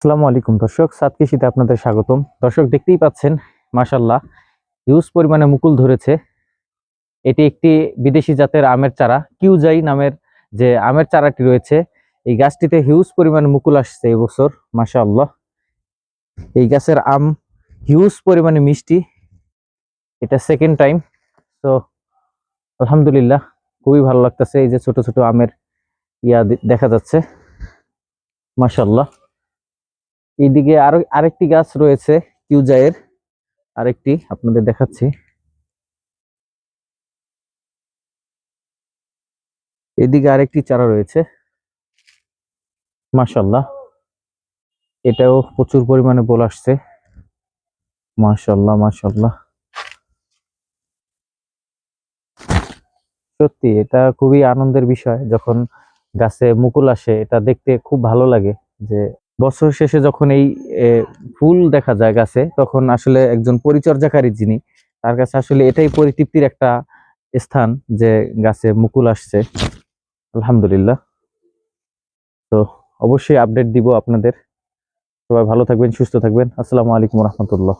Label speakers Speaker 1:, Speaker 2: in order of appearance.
Speaker 1: আসসালামু আলাইকুম দর্শক, সাত কৃষিতে আপনাদের স্বাগতম। দর্শক, দেখতেই পাচ্ছেন মাশাল্লাহ হিউজ পরিমাণে মুকুল ধরেছে। এটি একটি বিদেশি জাতের আমের চারা, কিউজাই নামের যে আমের চারাটি রয়েছে, এই গাছটিতে হিউজ পরিমাণে মুকুল আসছে এবছর মাশাআল্লাহ। এই গাছের আম হিউজ পরিমাণে মিষ্টি, এটা সেকেন্ড টাইম তো আলহামদুলিল্লাহ, খুবই ভালো লাগতেছে, এই যে ছোট ছোট আমের ইয়া দেখা যাচ্ছে, মাশাআল্লাহ। এইদিকে আরও আরেকটি গাছ রয়েছে কিউজায়ের আরেকটি আপনাদের দেখাচ্ছি। এদিকে আরেকটি চারা রয়েছে। মাশাল্লাহ এটাও প্রচুর পরিমাণে বল আসছে। মাশাল্লাহ মাশাল্লাহ সত্যি, এটা খুবই আনন্দের বিষয় যখন গাছে মুকুল আসে, এটা দেখতে খুব ভালো লাগে যে বছর শেষে যখন এই ফুল দেখা যায় গাছে তখন আসলে একজন পরিচর্যাকারী যিনি, তার কাছে আসলে এটাই পরিতৃপ্তির একটা স্থান যে গাছে মুকুল আসছে। আলহামদুলিল্লাহ। তো অবশ্যই আপডেট দিব আপনাদের। সবাই ভালো থাকবেন, সুস্থ থাকবেন। আসসালামু আলাইকুম রহমতুল্লাহ।